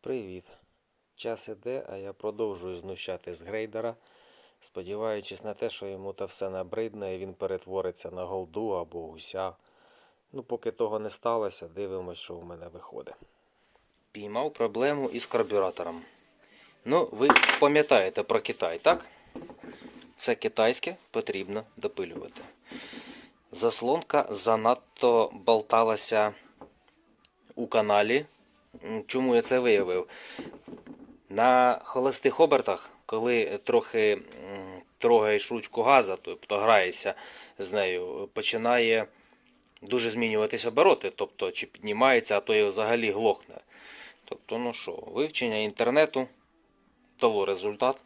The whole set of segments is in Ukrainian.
Привіт. Час іде, а я продовжую знущати з грейдера, сподіваючись на те, що йому та все набридне і він перетвориться на голду або гуся. Ну, поки того не сталося, дивимось, що в мене виходить. Піймав проблему із карбюратором. Ну, ви пам'ятаєте про Китай, так? Це китайське потрібно допилювати. Заслонка занадто болталася у каналі. Чому я це виявив? На холостих обертах, коли трохи трогаєш ручку газа, тобто граєшся з нею, починає дуже змінюватись обороти, тобто чи піднімається, а то і взагалі глохне. Тобто, ну що, вивчення інтернету дало результат.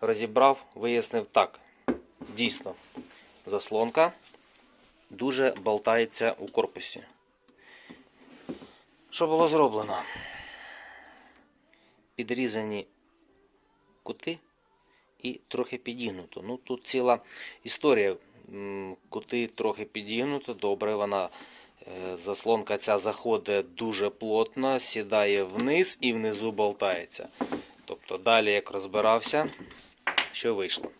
Розібрав, вияснив так. Дійсно, заслонка дуже болтається у корпусі. Що було зроблено? Підрізані кути і трохи підігнуто. Ну, тут ціла історія. Кути трохи підігнуто, добре, вона е, заслонка ця заходить дуже плотно, сідає вниз і внизу болтається. Тобто далі, як розбирався, що вийшло.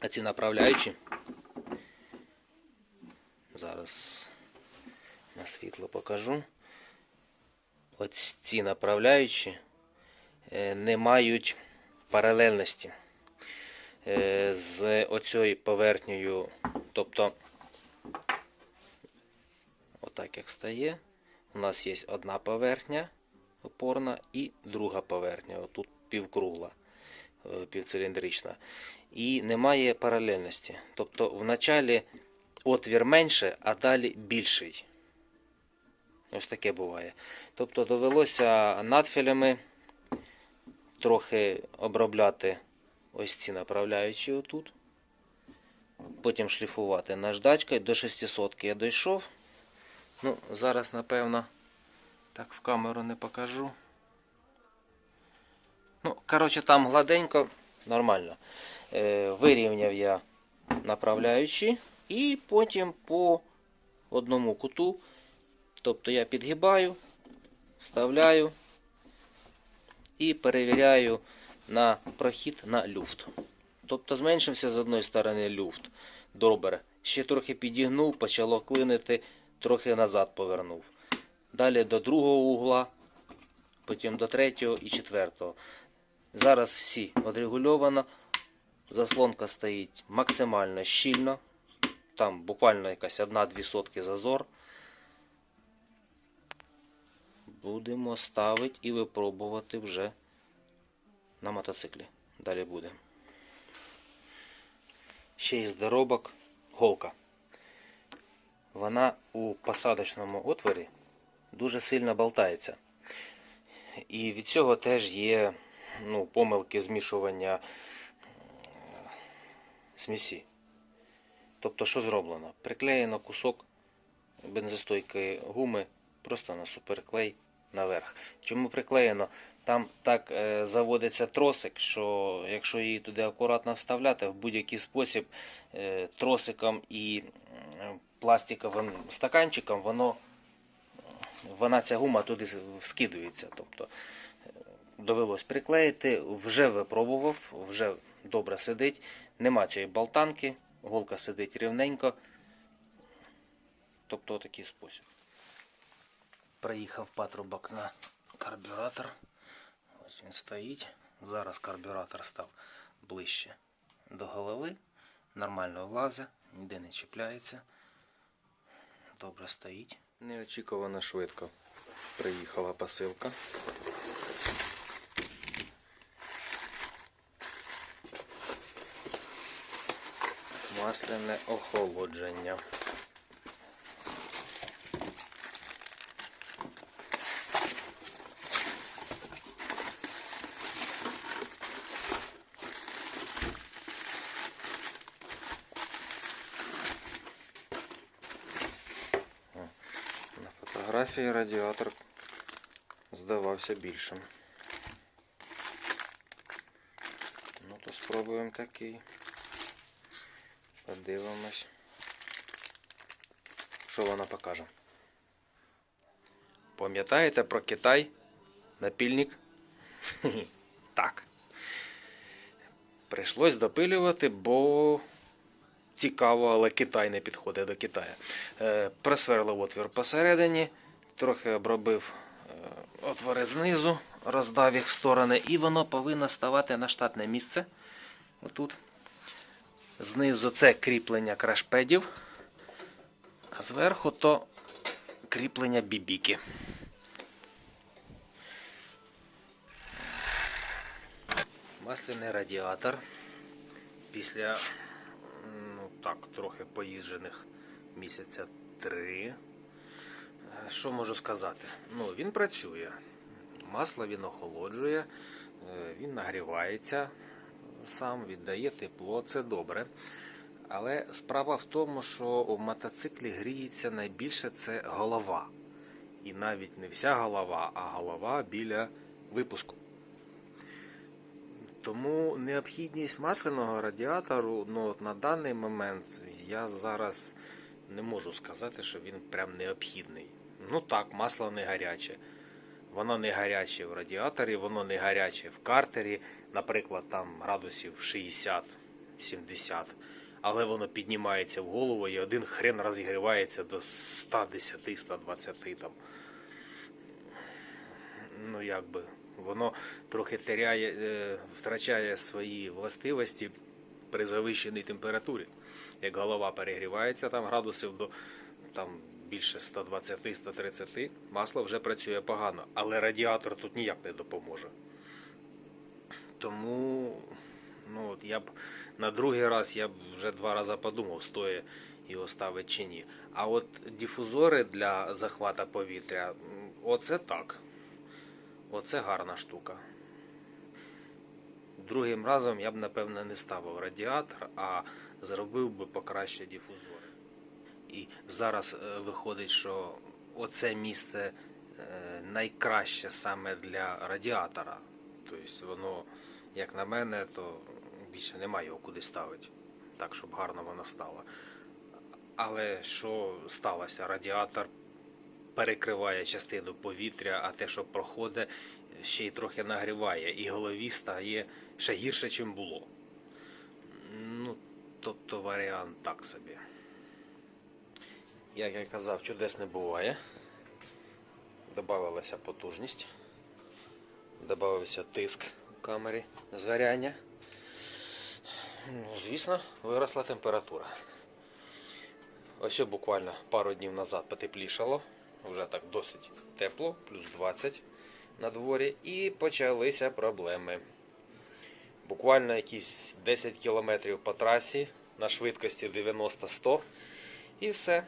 А ці направляючі. Зараз на світло покажу. Ось ці направляючі е, не мають паралельності е, з оцією поверхнею. Тобто, отак як стає, у нас є одна поверхня опорна і друга поверхня. Отут півкругла, е, півциліндрична. І немає паралельності. Тобто, в началі отвір менше, а далі більший. Ось таке буває. Тобто довелося надфілями трохи обробляти ось ці направляючі отут. Потім шліфувати наждачкою. До 600 я дійшов. Ну, зараз, напевно, так в камеру не покажу. Ну, коротше, там гладенько, нормально. Е, вирівняв я направляючі і потім по одному куту. Тобто я підгибаю, вставляю і перевіряю на прохід на люфт. Тобто зменшився з одної сторони люфт. Добре. Ще трохи підігнув, почало клинити, трохи назад повернув. Далі до другого угла, потім до третього і четвертого. Зараз всі відрегульовано. Заслонка стоїть максимально щільно. Там буквально якась 1-2 сотки зазор. Будемо ставити і випробувати вже на мотоциклі. Далі буде. Ще із доробок голка. Вона у посадочному отворі дуже сильно болтається. І від цього теж є ну, помилки змішування е, смісі. Тобто, що зроблено? Приклеєно кусок бензостойкої гуми просто на суперклей наверх. Чому приклеєно? Там так е, заводиться тросик, що якщо її туди акуратно вставляти, в будь-який спосіб е, тросиком і пластиковим стаканчиком, воно, вона ця гума туди скидується. Тобто е, довелось приклеїти, вже випробував, вже добре сидить. Нема цієї болтанки, голка сидить рівненько. Тобто такий спосіб. Приїхав патрубок на карбюратор. Ось він стоїть. Зараз карбюратор став ближче до голови. Нормально влазить, ніде не чіпляється. Добре стоїть. Неочікувано швидко приїхала посилка. Масляне охолодження. На фотографії радіатор здавався більшим. Ну то спробуємо такий. Подивимось. Що вона покаже? Пам'ятаєте про Китай? Напільник? Так. Прийшлось допилювати, бо цікаво, але Китай не підходить до Китаю. Е, просверлив отвір посередині, трохи обробив е, отвори знизу, роздав їх в сторони, і воно повинно ставати на штатне місце. Отут. Знизу це кріплення крашпедів, а зверху то кріплення бібіки. Масляний радіатор після ну так, трохи поїжджених місяця три. Що можу сказати? Ну, він працює. Масло він охолоджує, е, він нагрівається сам, віддає тепло, це добре. Але справа в тому, що у мотоциклі гріється найбільше це голова. І навіть не вся голова, а голова біля випуску. Тому необхідність масляного радіатору ну, от на даний момент я зараз не можу сказати, що він прям необхідний. Ну так, масло не гаряче. Воно не гаряче в радіаторі, воно не гаряче в картері, наприклад, там градусів 60-70. Але воно піднімається в голову і один хрен розігрівається до 110-120 там. Ну, якби, воно трохи теряє, е, втрачає свої властивості при завищеній температурі. Як голова перегрівається там градусів до там, більше 120-130, масло вже працює погано, але радіатор тут ніяк не допоможе. Тому ну, от я б на другий раз я б вже два рази подумав, стоїть його ставити чи ні. А от дифузори для захвата повітря, оце так. Оце гарна штука. Другим разом я б, напевно, не ставив радіатор, а зробив би покраще дифузори. І зараз е, виходить, що оце місце е, найкраще саме для радіатора. Тобто воно, як на мене, то більше немає його куди ставити, так, щоб гарно воно стало. Але що сталося? Радіатор перекриває частину повітря, а те, що проходить, ще й трохи нагріває, і голові стає ще гірше, ніж було. Ну, тобто варіант так собі. Як я казав, чудес не буває. Добавилася потужність. Добавився тиск у камері згоряння. Ну, Звісно, виросла температура. Ось буквально пару днів назад потеплішало, вже так досить тепло, плюс 20 на дворі, і почалися проблеми. Буквально якісь 10 кілометрів по трасі на швидкості 90-100 і все.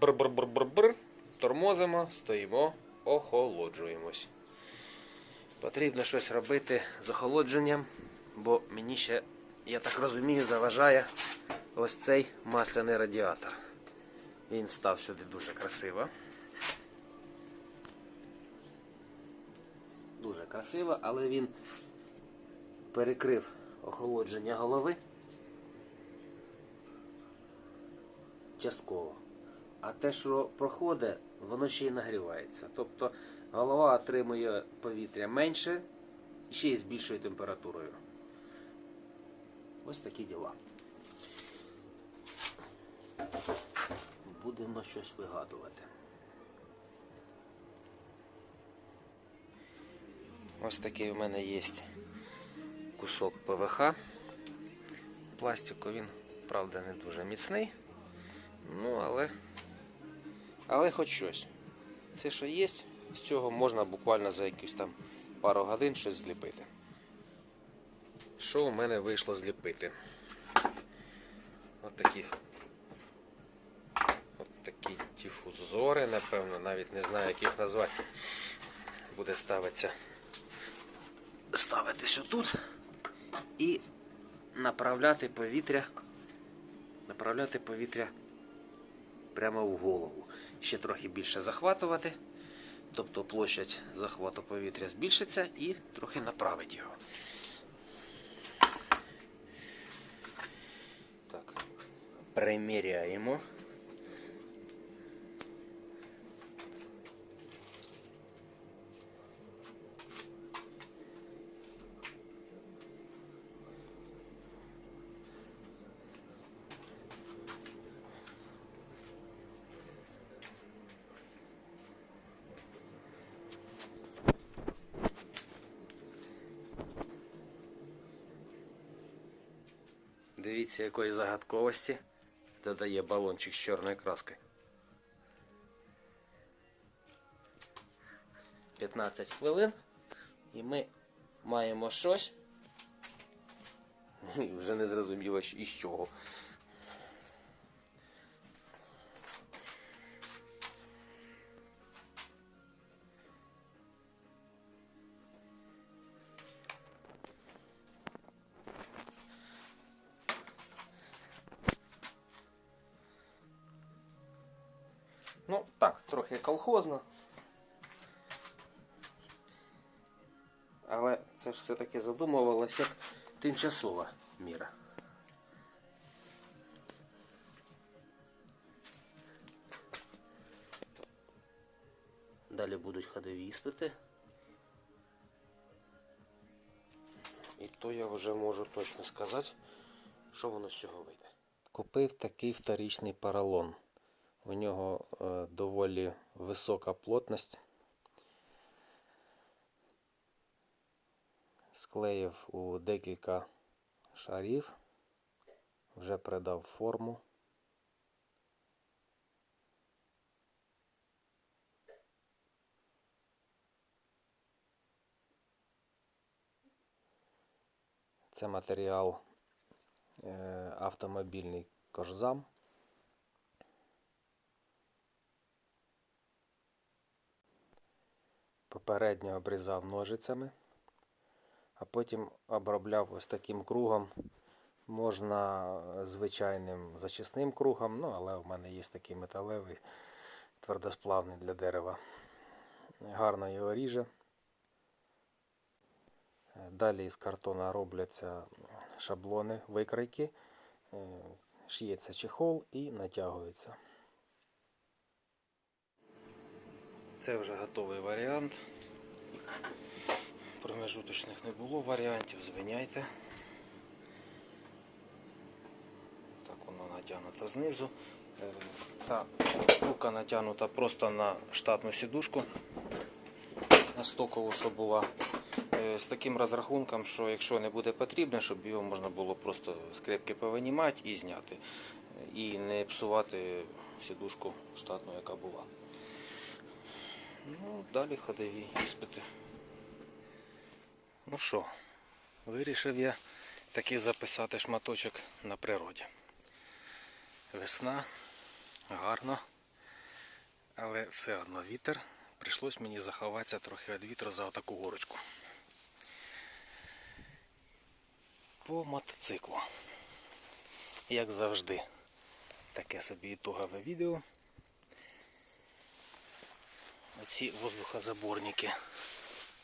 Бр-бр-бр-бр-бр. Тормозимо, стоїмо, охолоджуємось. Потрібно щось робити з охолодженням, бо мені ще, я так розумію, заважає ось цей масляний радіатор. Він став сюди дуже красиво. Дуже красиво, але він перекрив охолодження голови частково. А те, що проходить, воно ще й нагрівається. Тобто голова отримує повітря менше ще й з більшою температурою. Ось такі діла. Будемо щось вигадувати. Ось такий у мене є кусок ПВХ. Пластику він, правда, не дуже міцний. Ну, але, але хоч щось. Це що є, з цього можна буквально за якісь там пару годин щось зліпити. Що у мене вийшло зліпити? От такі, от такі дифузори, напевно, навіть не знаю, як їх назвати. Буде ставитися. Ставитись отут і направляти повітря. Направляти повітря прямо в голову. Ще трохи більше захватувати. Тобто площадь захвату повітря збільшиться і трохи направить його. Так, приміряємо. Дивіться, якої загадковості додає балончик з чорної краски. 15 хвилин. І ми маємо щось. Вже не зрозуміло із чого. Все-таки задумувалося як тимчасова міра. Далі будуть ходові іспити. І то я вже можу точно сказати, що воно з цього вийде. Купив такий вторичний поролон. У нього е, доволі висока плотність. Склеїв у декілька шарів, вже придав форму. Це матеріал е, автомобільний кожзам. Попередньо обрізав ножицями, а потім обробляв ось таким кругом. Можна звичайним зачисним кругом, ну, але в мене є такий металевий, твердосплавний для дерева. Гарно його ріже. Далі із картона робляться шаблони, викройки, Е, шиється чехол і натягується. Це вже готовий варіант. Промежуточних не було варіантів, звиняйте. Так воно натягнуто знизу. Е, Та штука натягнута просто на штатну сідушку, на стокову, що була. Е, З таким розрахунком, що якщо не буде потрібно, щоб його можна було просто скрепки повинімати і зняти. І не псувати сідушку штатну, яка була. Ну, далі ходові іспити. Ну що, вирішив я таки записати шматочок на природі. Весна, гарно, але все одно вітер. Прийшлось мені заховатися трохи від вітру за отаку горочку. По мотоциклу. Як завжди, таке собі ітогове відео. Ці воздухозаборники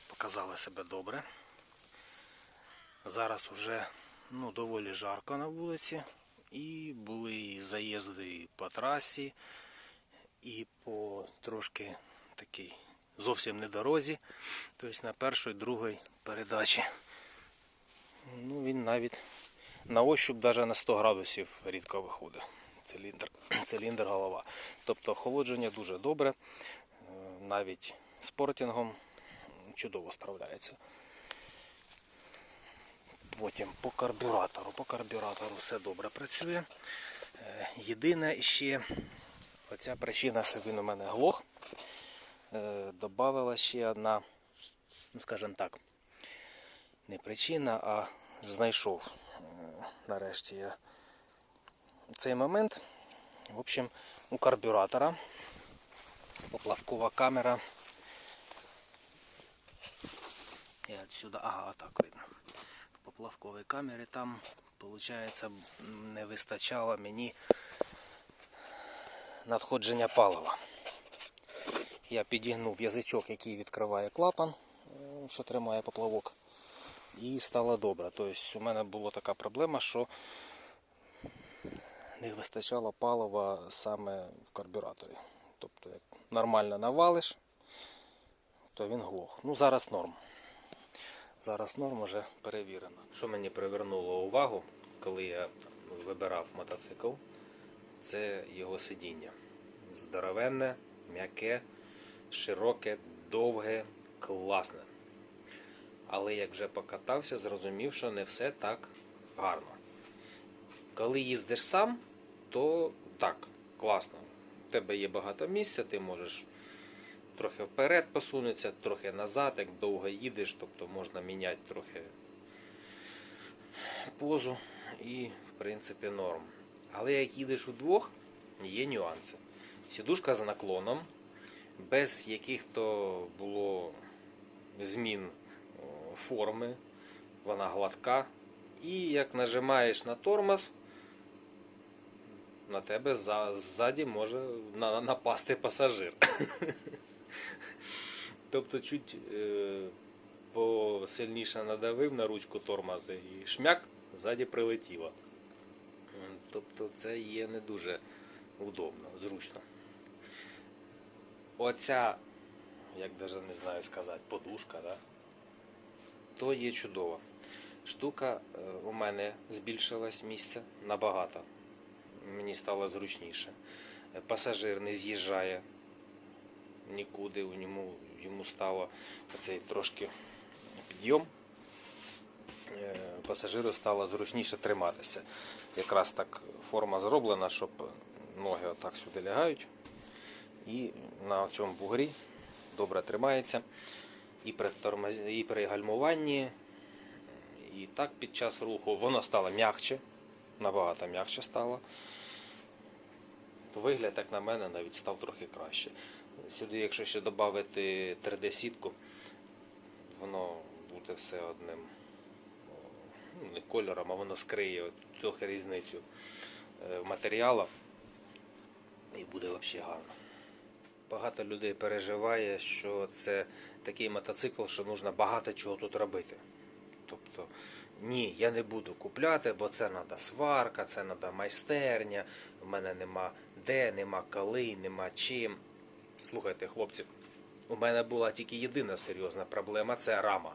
показали себе добре. Зараз уже ну, доволі жарко на вулиці. І були і заїзди по трасі, і по трошки такій зовсім не дорозі. Тобто на першій, другій передачі. Ну, він навіть на ощуп навіть на 100 градусів рідко виходить. Циліндр, циліндр голова. Тобто охолодження дуже добре. Е, Навіть спортингом чудово справляється. Потім по карбюратору. По карбюратору все добре працює. Е, Єдине ще оця причина, що він у мене глох. е, Добавила ще одна, ну скажімо так, не причина, а знайшов е, нарешті я цей момент. В общем, у карбюратора поплавкова камера. І отсюда, ага, так видно. В поплавковій камері там, виходить, не вистачало мені надходження палива. Я підігнув язичок, який відкриває клапан, е, що тримає поплавок. І стало добре. Тобто у мене була така проблема, що не вистачало палива саме в карбюраторі. Тобто, як нормально навалиш, то він глох. Ну, зараз норм. Зараз норм вже перевірено. Що мені привернуло увагу, коли я вибирав мотоцикл, це його сидіння. Здоровенне, м'яке, широке, довге, класне. Але як вже покатався, зрозумів, що не все так гарно. Коли їздиш сам, то так, класно. У тебе є багато місця, ти можеш трохи вперед посунутися, трохи назад, як довго їдеш, тобто можна міняти трохи позу і, в принципі, норм. Але як їдеш удвох, є нюанси. Сідушка за наклоном, без яких-то було змін форми, вона гладка. І як нажимаєш на тормоз, на тебе ззаді може напасти пасажир. Тобто чуть е, посильніше надавив на ручку тормоза і шмяк ззаді прилетіло. Тобто це є не дуже удобно, зручно. Оця, як навіть не знаю сказати, подушка, да? то є чудова. Штука е, у мене збільшилась місця набагато. Мені стало зручніше. Пасажир не з'їжджає нікуди, у ньому, йому стало цей трошки підйом. Е, Пасажиру стало зручніше триматися. Якраз так форма зроблена, щоб ноги отак сюди лягають. І на цьому бугрі добре тримається. І при, тормоз... і при гальмуванні, і так під час руху воно стало м'якче, набагато м'якче стало. Вигляд, як на мене, навіть став трохи краще. Сюди, якщо ще додати 3D-сітку, воно буде все одним ну, не кольором, а воно скриє трохи різницю е, в матеріалах і буде взагалі гарно. Багато людей переживає, що це такий мотоцикл, що потрібно багато чого тут робити. Тобто, ні, я не буду купляти, бо це треба сварка, це треба майстерня, в мене нема де, нема коли, нема чим. Слухайте, хлопці, у мене була тільки єдина серйозна проблема це рама.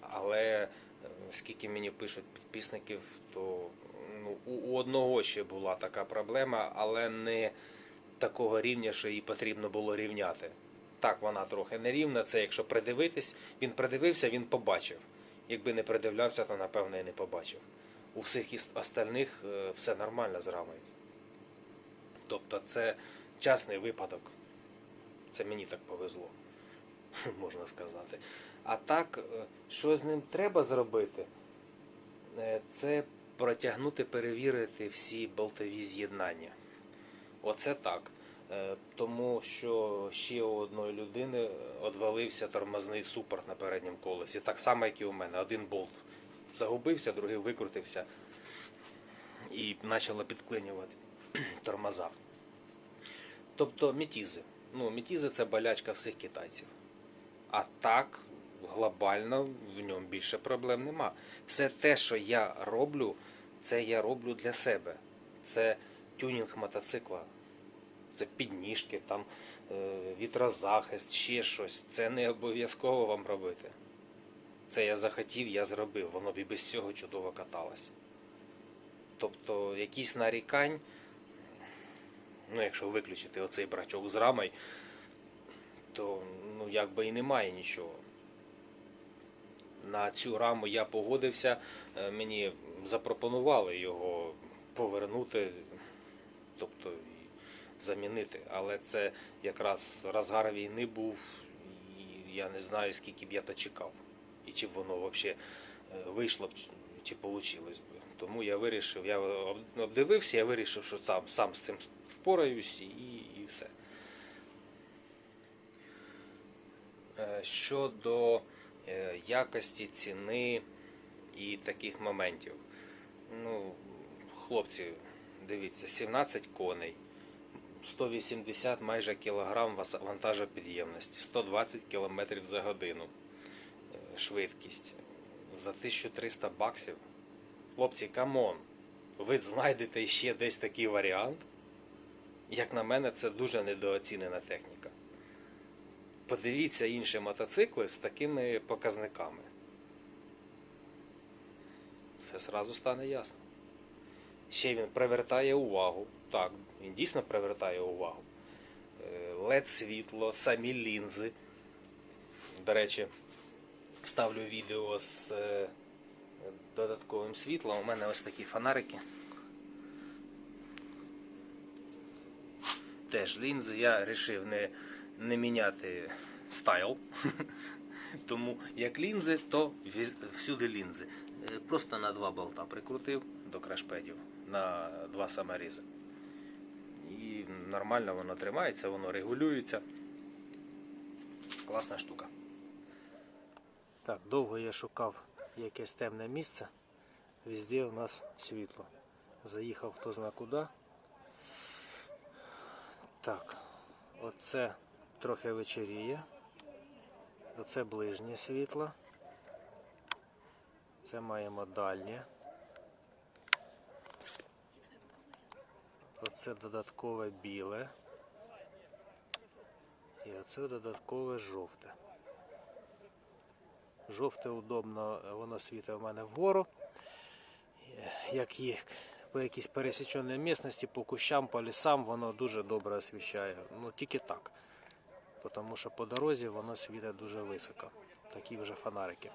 Але е, скільки мені пишуть підписників, то ну, у, одного ще була така проблема, але не такого рівня, що її потрібно було рівняти. Так, вона трохи нерівна, це якщо придивитись, він придивився, він побачив. Якби не придивлявся, то напевно і не побачив. У всіх остальних е, все нормально з рамою. Тобто це частний випадок. Це мені так повезло, можна сказати. А так, е, що з ним треба зробити? Е, Це протягнути, перевірити всі болтові з'єднання. Оце так. Е, Тому що ще у одної людини одвалився тормозний супорт на передньому колесі. Так само, як і у мене. Один болт загубився, другий викрутився і почало підклинювати тормоза. Тобто метізи. Ну, метізи це болячка всіх китайців. А так, глобально в ньому більше проблем нема. Все те, що я роблю, це я роблю для себе. Це тюнінг мотоцикла. Це підніжки, там, е, вітрозахист, ще щось. Це не обов'язково вам робити. Це я захотів, я зробив. Воно б і без цього чудово каталось. Тобто, якісь нарікань, ну, якщо виключити оцей брачок з рамою, то ну, якби і немає нічого. На цю раму я погодився, е, мені запропонували його повернути, тобто замінити. Але це якраз розгар війни був, і я не знаю, скільки б я то чекав. І чи б воно взагалі вийшло б, чи вийшло б. Тому я вирішив, я обдивився, я вирішив, що сам, сам з цим впораюсь і, і все. Е, Щодо е, якості, ціни і таких моментів. Ну, хлопці, дивіться, 17 коней, 180 майже кілограм вантажопідємності, 120 км за годину е, швидкість. За 1300 баксів. Хлопці, камон, ви знайдете ще десь такий варіант. Як на мене, це дуже недооцінена техніка. Подивіться інші мотоцикли з такими показниками. Все зразу стане ясно. Ще він привертає увагу. Так, він дійсно привертає увагу. led світло, самі лінзи. До речі, ставлю відео з е, додатковим світлом. У мене ось такі фонарики теж лінзи. Я вирішив не, не міняти стайл. Тому як лінзи, то всюди лінзи. Е, Просто на два болта прикрутив до крешпедів на два саморізи. І нормально воно тримається, воно регулюється. Класна штука. Так, довго я шукав якесь темне місце. Везде у нас світло. Заїхав хто зна куди. Так, оце трохи вечеріє. Оце ближнє світло. Це маємо дальнє. Оце додаткове біле. І оце додаткове жовте. Жовте удобно, воно світить в мене вгору. Як їх по якійсь пересіченій місцевості, по кущам, по лісам, воно дуже добре освіщає. Ну тільки так. Тому що по дорозі воно світить дуже високо. Такі вже фонарики.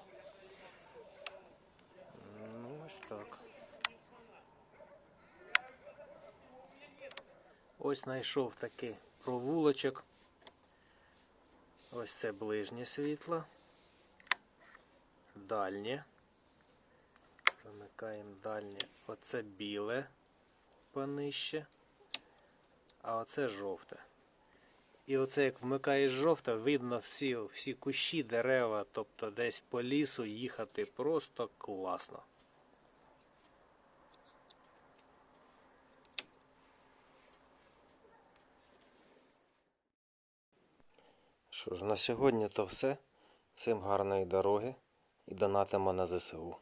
Ну, ось так. Ось знайшов такий провулочок. Ось це ближнє світло. Дальнє. Вимикаємо дальнє. Оце біле понижче. А оце жовте. І оце як вмикаєш жовте, видно всі, всі кущі, дерева, тобто десь по лісу їхати просто класно. Що ж, на сьогодні то все. Всім гарної дороги і донатимо на ЗСУ.